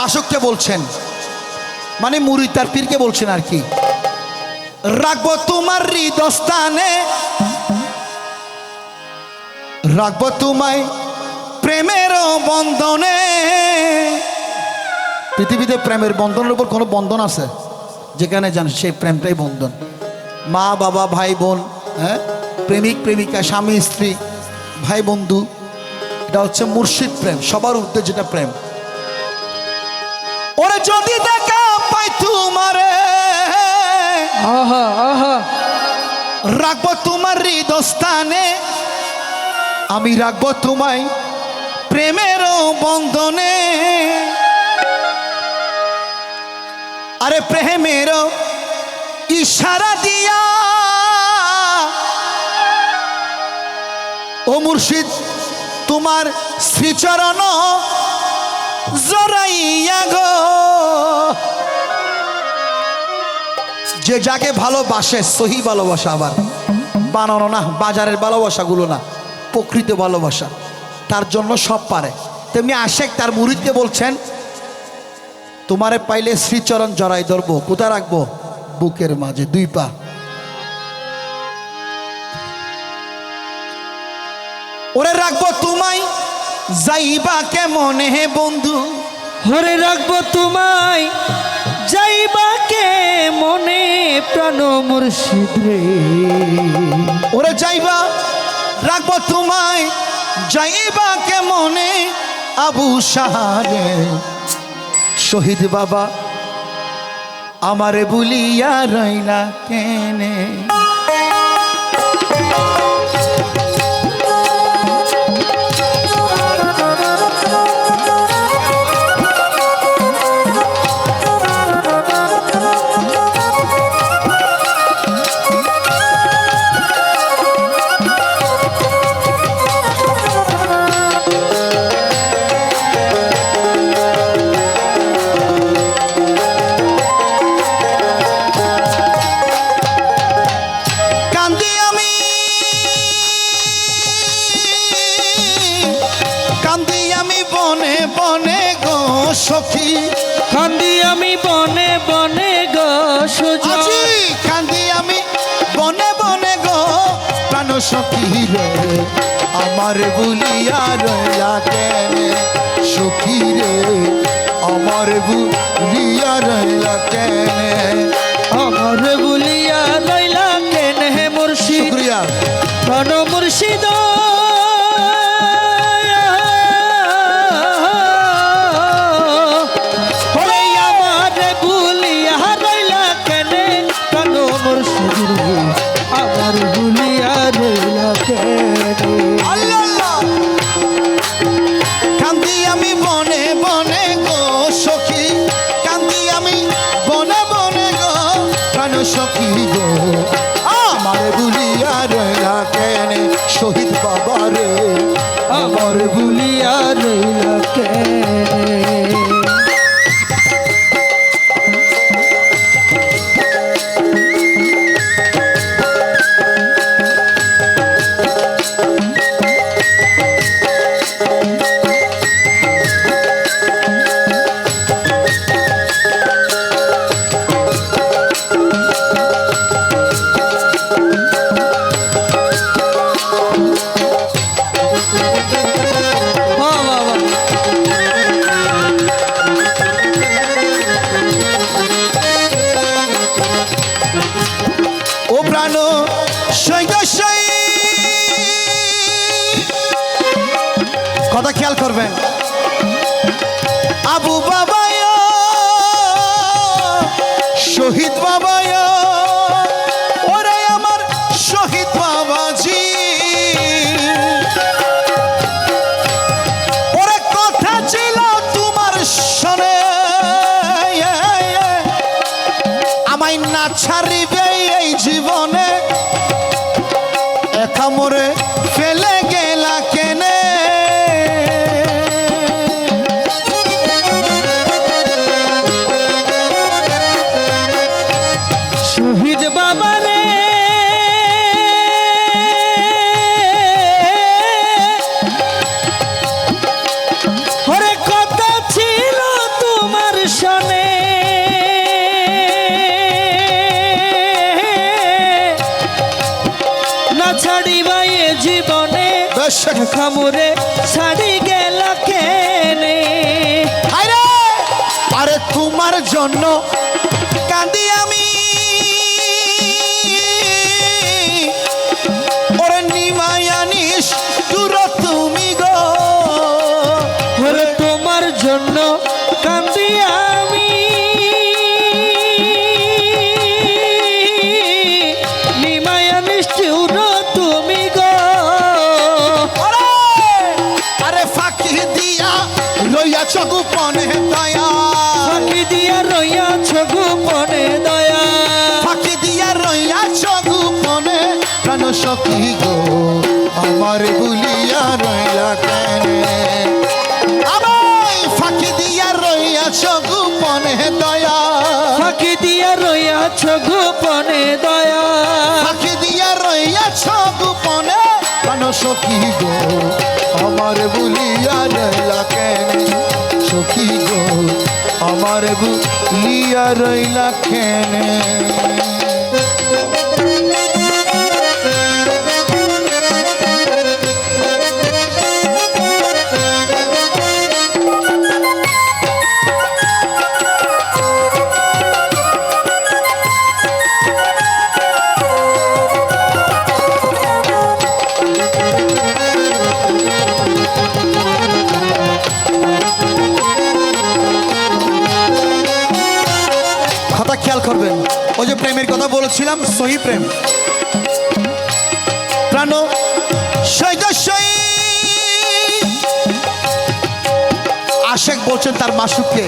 মাসুককে বলছেন। মানে মুড়ি তার পীরকে বলছেন আর কি। রাখব তোমার হৃদস্থানে। রাখব তোমায় প্রেমের বন্ধনে। পৃথিবীতে প্রেমের বন্ধনের উপর কোনো বন্ধন আছে? যেখানে যান সেই প্রেমটাই বন্ধন। মা, বাবা, ভাই, বোন হ্যাঁ? প্রেমিক, প্রেমিকা, স্বামী, স্ত্রী, ভাই, বন্ধু, এটা হচ্ছে মুর্শিদ প্রেম। সবার ঊর্ধ্বে যেটা প্রেম। ওরে যদি দেখা পাই তোমারে রাখব তোমার হৃদস্থানে আমি রাখব তোমায় প্রেমের বন্ধনে। আরে প্রেমের ইশারা দিয়া ও মুর্শিদ তোমার শ্রীচরণ জরাইয়া গো। যে যাকে ভালোবাসে, সহি ভালোবাসা আবার। বানানো না, বাজারের ভালোবাসাগুলো না, প্রকৃত ভালোবাসা। তার জন্য সব পারে। তেমনি আশেক তার মুরিদকে বলছেন, তোমারে পাইলে শ্রীচরণ জড়াই ধরবো। কোথায় রাখব? বুকের মাঝে, দুই পা। ওরে রাখব তোমায়। যাইবা কেমন হে বন্ধু? হরে রাখব তোমায়। যাইবা কে মনে প্রাণ মুর্শিদ রে? ওরে যাইবা রাখব তোমায়। যাইবা কে মনে আবু সাহারে শহীদ বাবা আমারে বলিয়া রইলা কেনে? বনে গো সুজন। কান্দি আমি। বনে বনে গো প্রাণ সখী রে। আমার বলিয়া রইলা কেনে সখী রে? আমার বলিয়া রইলা কেনে? আমার বলিয়া কেন হে মুর্শিদ? শুক্রিয়া। প্রাণ মুর্শিদ রইলা কেনে শহীদ বাবা রে আমার ভুলিয়া রইলা কেন প্রাণ সই। কথা খেয়াল করবেন। আবু বাবায় শহীদ বাবায় ওরে আমার শহীদ বাবাজি। ওরে কথা ছিল তোমার শোনে। আমায় না ছাড়িবে কান্দিবা জীবনে। খামুরে ছাড়ি গেল কেনে। আরে তোমার জন্য কাঁদি আমি। ওরে নিমায়ানিস দূর তুমি গো। তোমার জন্য কান্দি আমি। সখী গো আমার ভুলিয়া রইলা কেনে? আমায় ফাঁকি দিয়া রইয়াছ গোপনে দয়া। ফাঁকি দিয়া রইয়াছ গোপনে দয়া। ফাঁকি দিয়া রইয়াছ গোপনে। প্রাণ সখী গো আমার ভুলিয়া রইলা কেনে? সখী গো আমার ভুলিয়া রইলা কেনে? কথা সহি প্রেম। প্রাণ সৈদস্যই আশেক বলছেন তার মাসুককে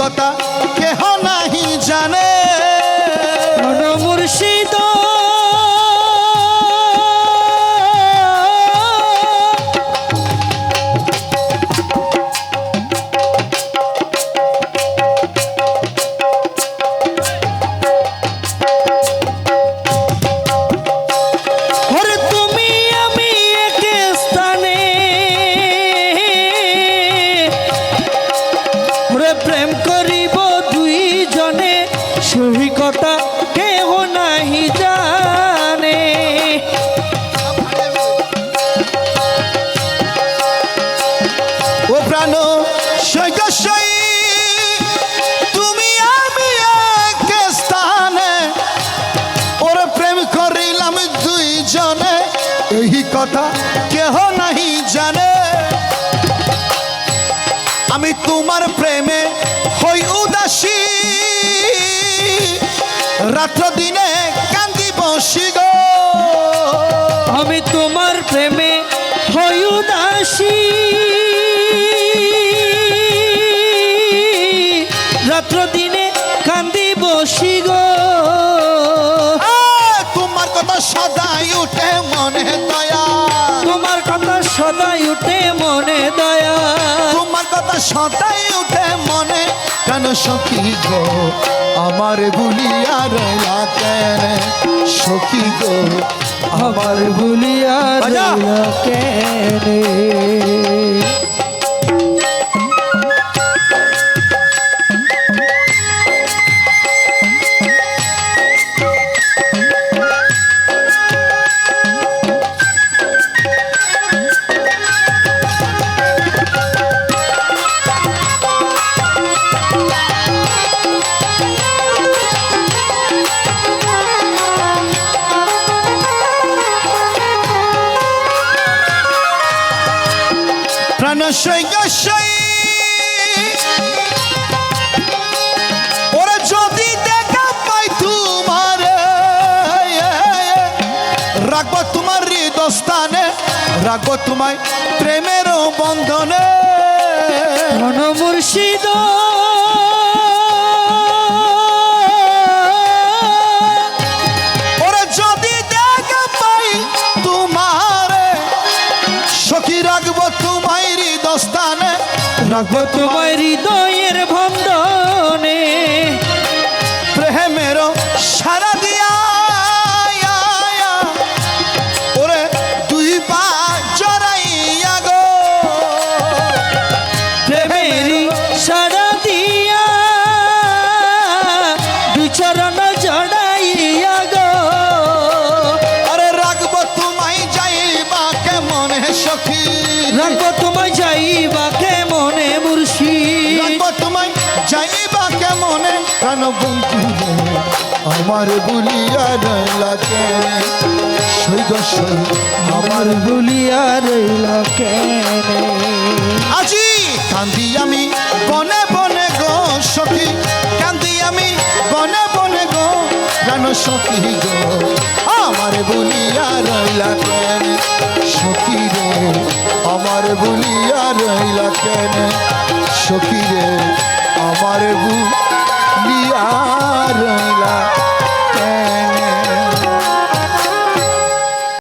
কথা কেহ নাহি জানে। মুর্শিদ কথা কেহ নাহি জানে। আমি তোমার প্রেমে হই উদাসী। রাত্র দিনে কান্দি বসি গো আমি তোমার প্রেমে হই উদাসী। কথা উঠে মনে কেন সখী গো? আমার ভুলিয়া রইলা কেন সখী গো। আমার ভুলিয়া বাজা। রইলা কেনে প্রাণ সৈকস্যই ওরা পাই তোমার রাখব তোমার তোমায় প্রেমের বন্ধনে। মন মুর্শিদ রাখো তোমার হৃদয়ের ভন্দনে প্রেমের সারা দিয়া ওরে তুই পা জড়াইয়া গো। প্রেমের সারা দিয়া দুই চরণ জড়াইয়া গো। আরে রাখব তোমায় যাইবা কেমন সখী? রাখব তোমায় যাইবা প্রাণ বন্ধু আমার বলিয়া রইলা কেন সৈগ সৈ আমার ভুলিয়া রইল কেনে আজি কান্দি আমি বনে বনে গো সখী, কান্দি আমি বনে বনে গো প্রাণ সখী গো। আমার বলিয়া রইলা কেন সখী রে, আমার বলিয়া রইলা কেন সখী রে, আমার দিয়া রইলা